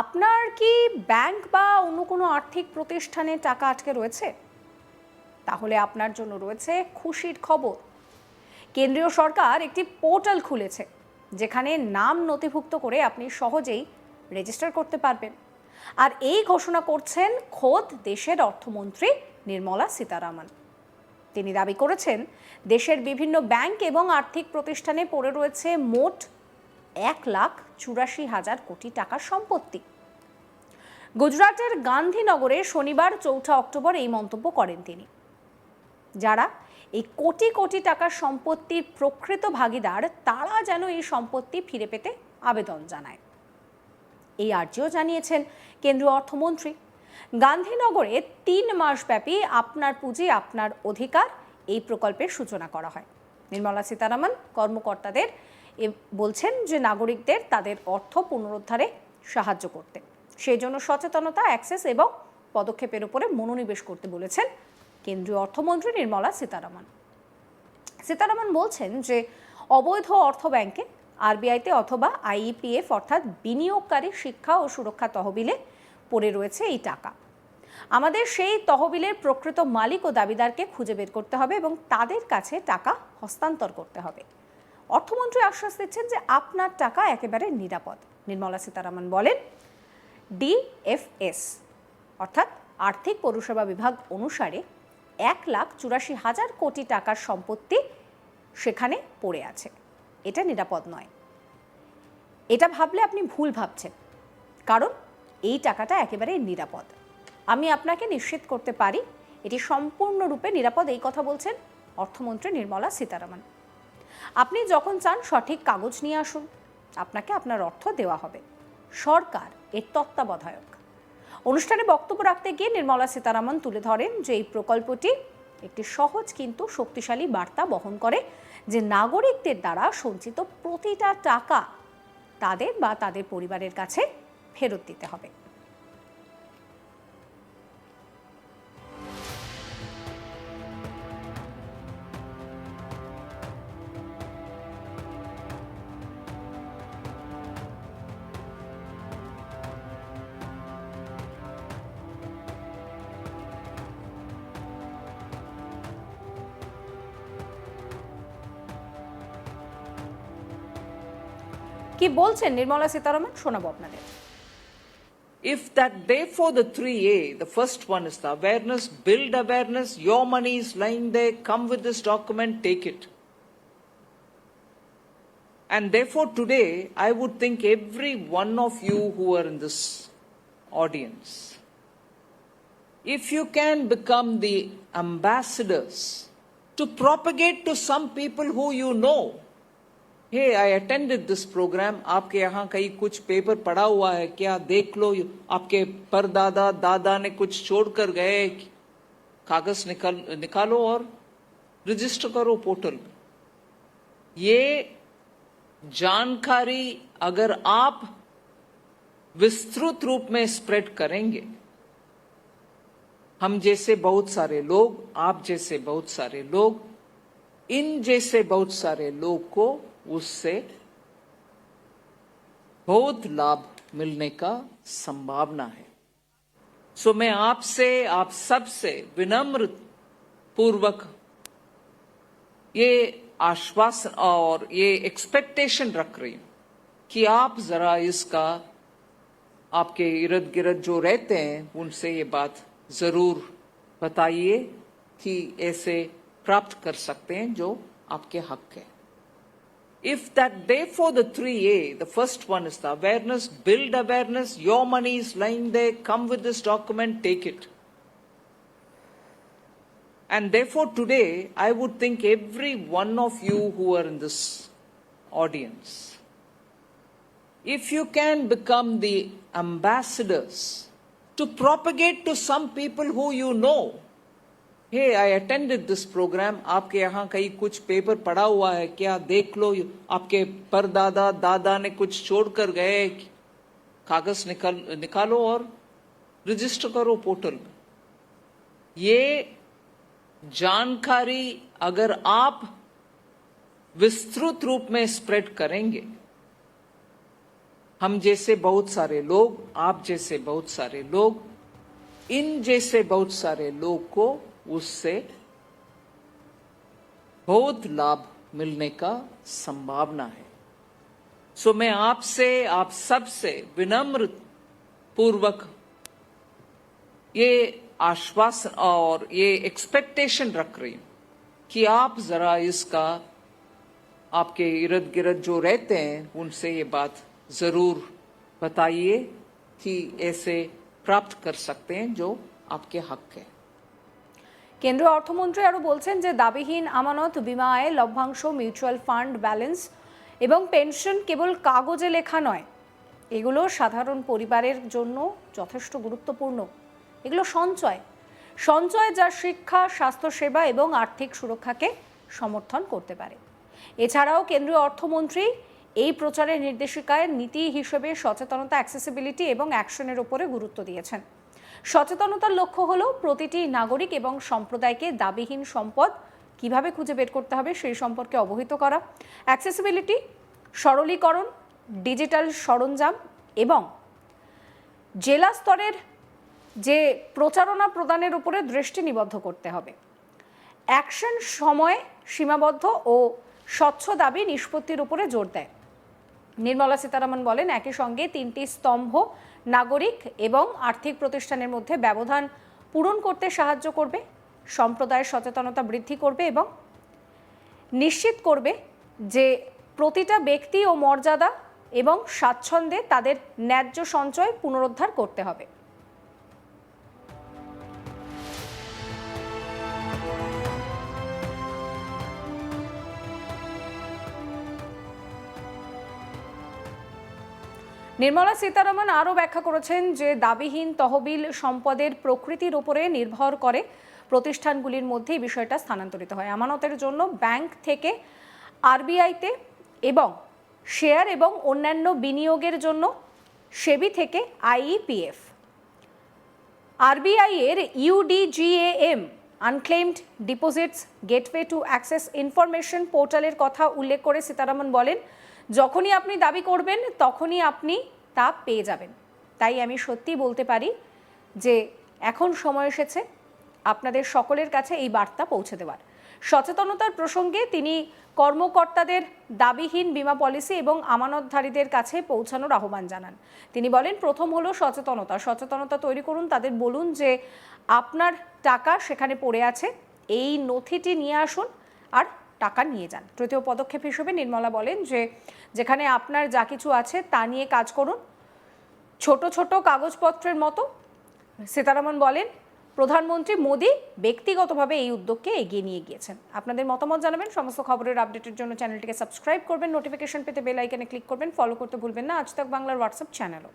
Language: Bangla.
আপনার কি ব্যাংক বা অন্য কোনো আর্থিক প্রতিষ্ঠানে টাকা আটকে রয়েছে? তাহলে আপনার জন্য রয়েছে খুশির খবর। কেন্দ্রীয় সরকার একটি পোর্টাল খুলেছে, যেখানে নাম নথিভুক্ত করে আপনি সহজেই রেজিস্টার করতে পারবেন। আর এই ঘোষণা করছেন খোদ দেশের অর্থমন্ত্রী নির্মলা সীতারামন। তিনি দাবি করেছেন, দেশের বিভিন্ন ব্যাংক এবং আর্থিক প্রতিষ্ঠানে পড়ে রয়েছে মোট এক লাখ চুরাশি হাজার কোটি টাকার সম্পত্তি। গুজরাটের গান্ধীনগরে শনিবার চৌঠা অক্টোবর এই মন্তব্য করেন তিনি। যারা এই কোটি কোটি টাকার সম্পত্তির প্রকৃত ভাগিদার, তারা যেন এই সম্পত্তি ফিরে পেতে আবেদন জানায়। এই আর্জিও জানিয়েছেন কেন্দ্রীয় অর্থমন্ত্রী। গান্ধীনগরে তিন মাসব্যাপী আপনার পুঁজি, আপনার অধিকার এই প্রকল্পের সূচনা করা হয়। নির্মলা সীতারামন কর্মকর্তাদের বলছেন যে নাগরিকদের তাদের অর্থ পুনরুদ্ধারে সাহায্য করতে। সেই জন্য সচেতনতা অ্যাক্সেস এবং পদক্ষেপের উপরে মনোনিবেশ করতে বলেছেন কেন্দ্রীয় অর্থমন্ত্রী নির্মলা সীতারামন। সীতারামন বলছেন যে অবৈধ অর্থ ব্যাংকে আরবিআইতে অথবা আইইপিএফ অর্থাৎ বিনিয়োগকারী শিক্ষা ও সুরক্ষা তহবিলে পড়ে রয়েছে এই টাকা। আমাদের সেই তহবিলের প্রকৃত মালিক ও দাবিদারকে খুঁজে বের করতে হবে এবং তাদের কাছে টাকা হস্তান্তর করতে হবে। অর্থমন্ত্রী আশ্বাস দিচ্ছেন যে আপনার টাকা একেবারে নিরাপদ। নির্মলা সীতারামন বলেন, ডিএফএস, অর্থাৎ আর্থিক পরিষেবা বিভাগ অনুসারে এক লাখ চুরাশি হাজার কোটি টাকার সম্পত্তি সেখানে পড়ে আছে। এটা নিরাপদ নয়। এটা ভাবলে আপনি ভুল ভাবছেন, কারণ এই টাকাটা একেবারে নিরাপদ। আমি আপনাকে নিশ্চিত করতে পারি, এটি সম্পূর্ণরূপে নিরাপদ, এই কথা বলছেন অর্থমন্ত্রী নির্মলা সীতারামন। আপনি যখন চান, সঠিক কাগজ নিয়ে আসুন। আপনাকে আপনার অর্থ দেওয়া হবে। সরকার, এর তত্ত্বাবধায়ক। অনুষ্ঠানে বক্তব্য রাখতে গিয়ে নির্মলা সীতারামন তুলে ধরেন যে, এই প্রকল্পটি একটি সহজ কিন্তু শক্তিশালী বার্তা বহন করে যে, নাগরিকদের দ্বারা সঞ্চিত প্রতিটা টাকা তাদের বা তাদের পরিবারের কাছে ফেরত দিতে হবে। কি বলছেন নির্মলা সীতারামন শোনাবো আপনাদের If that, therefore, the 3A, the first one is the awareness, build awareness, your money is lying there, come with this document, take it. And therefore, today, I would think every one of you who are in this audience, if you can become the ambassadors to propagate to some people who you know, hey I attended this program आपके यहाँ कहीं कुछ पेपर पड़ा हुआ है. क्या देख लो? आपके परदादा, दादा ने कुछ छोड़कर गए? कागज़ निकाल, निकालो और रजिस्टर करो पोर्टल ये जानकारी अगर आप विस्तृत रूप में स्प्रेड करेंगे, हम जैसे बहुत सारे लोग, आप जैसे बहुत सारे लोग, इन जैसे बहुत सारे लोग को उससे बहुत लाभ मिलने का संभावना है। सो मैं आपसे, आप सबसे विनम्र पूर्वक ये आश्वासन और ये एक्सपेक्टेशन रख रही हूँ कि आप जरा इसका, आपके इर्द गिर्द जो रहते हैं, उनसे ये बात ज़रूर बताइए कि ऐसे प्राप्त कर सकते हैं जो आपके हक है। If that, therefore, the 3A, the first one is the awareness, build awareness, your money is lying there, come with this document, take it. And therefore, today, I would think every one of you who are in this audience, if you can become the ambassadors to propagate to some people who you know, hey I attended this program आपके यहाँ कहीं कुछ पेपर पड़ा हुआ है। क्या देख लो? आपके परदादा, दादा ने कुछ छोड़कर गए। कागज़ निकाल, निकालो और रजिस्टर करो पोर्टल में ये जानकारी अगर आप विस्तृत रूप में स्प्रेड करेंगे, हम जैसे बहुत सारे लोग, आप जैसे बहुत सारे लोग, इन जैसे बहुत सारे लोग को उससे बहुत लाभ मिलने का संभावना है। सो मैं आपसे, आप सबसे विनम्र पूर्वक ये आश्वासन और ये एक्सपेक्टेशन रख रही हूँ कि आप जरा इसका, आपके इर्द गिर्द जो रहते हैं, उनसे ये बात ज़रूर बताइए कि ऐसे प्राप्त कर सकते हैं जो आपके हक है। কেন্দ্রীয় অর্থমন্ত্রী আরও বলছেন যে দাবিহীন আমানত, বিমা আয়, লভ্যাংশ, মিউচুয়াল ফান্ড ব্যালেন্স এবং পেনশন কেবল কাগজে লেখা নয়। এগুলো সাধারণ পরিবারের জন্য যথেষ্ট গুরুত্বপূর্ণ। এগুলো সঞ্চয়। সঞ্চয় যা শিক্ষা, স্বাস্থ্যসেবা এবং আর্থিক সুরক্ষাকে সমর্থন করতে পারে। এছাড়াও কেন্দ্রীয় অর্থমন্ত্রী এই প্রচারের নির্দেশিকায় নীতি হিসেবে সচেতনতা, অ্যাক্সেসিবিলিটি এবং অ্যাকশনের উপরে গুরুত্ব দিয়েছেন। সচেতনতার লক্ষ্য হলো প্রতিটি নাগরিক এবং সম্প্রদায়কে দাবিহীন সম্পদ কীভাবে খুঁজে বের করতে হবে সেই সম্পর্কে অবহিত করা অ্যাক্সেসিবিলিটি সরলীকরণ ডিজিটাল সরঞ্জাম এবং জেলা স্তরের যে প্রচারণা প্রদানের উপরে দৃষ্টি নিবদ্ধ করতে হবে। অ্যাকশন সময় সীমাবদ্ধ ও স্বচ্ছ দাবি নিষ্পত্তির উপরে জোর দেয়। নির্মলা সীতারামন বলেন, একই সঙ্গে তিনটি স্তম্ভ, নাগরিক এবং আর্থিক প্রতিষ্ঠানের মধ্যে ব্যবধান পূরণ করতে সাহায্য করবে, সম্প্রদায়ের সচেতনতা বৃদ্ধি করবে এবং নিশ্চিত করবে যে প্রতিটা ব্যক্তি ও মর্যাদা এবং স্বাচ্ছন্দ্যে তাদের ন্যায্য সঞ্চয় পুনরুদ্ধার করতে হবে। নির্মলা সীতারমন আরও ব্যাখ্যা করেছেন যে দাবিহীন তহবিল সম্পদের প্রকৃতির উপরে নির্ভর করে প্রতিষ্ঠানগুলির মধ্যে এই বিষয়টা স্থানান্তরিত হয়। আমানতের জন্য ব্যাংক থেকে আরবিআইতে এবং শেয়ার এবং অন্যান্য বিনিয়োগের জন্য সেবি থেকে আইইপিএফ। আরবিআই এর UDGAM unclaimed deposits gateway to access information পোর্টালের কথা উল্লেখ করে সীতারামন বলেন যখনই আপনি দাবি করবেন, তখনই আপনি তা পেয়ে যাবেন। তাই আমি সত্যি বলতে পারি যে এখন সময় এসেছে আপনাদের সকলের কাছে এই বার্তা পৌঁছে দেওয়ার। সচেতনতার প্রসঙ্গে তিনি কর্মকর্তাদের দাবিহীন বিমা পলিসি এবং আমানতধারীদের কাছে পৌঁছানোর আহ্বান জানান। তিনি বলেন, প্রথম হলো সচেতনতা। সচেতনতা তৈরি করুন, তাদের বলুন যে আপনার টাকা সেখানে পড়ে আছে, এই নথিটি নিয়ে আসুন আর টাকা নিয়ে যান। তৃতীয় পদক্ষেপ হিসেবে নির্মলা বলেন যে, যেখানে আপনার যা কিছু আছে তা নিয়ে কাজ করুন। ছোট ছোট কাগজপত্রের মতো। সীতারামন বলেন, প্রধানমন্ত্রী মোদী ব্যক্তিগতভাবে এই উদ্যোগকে এগিয়ে নিয়ে গিয়েছেন। আপনাদের মতামত জানাবেন। সমস্ত খবরের আপডেটের জন্য চ্যানেলটিকে সাবস্ক্রাইব করবেন। নোটিফিকেশন পেতে বেল আইকনে ক্লিক করবেন। ফলো করতে ভুলবেন না। আজ তাক বাংলার হোয়াটসঅ্যাপ চ্যানেলও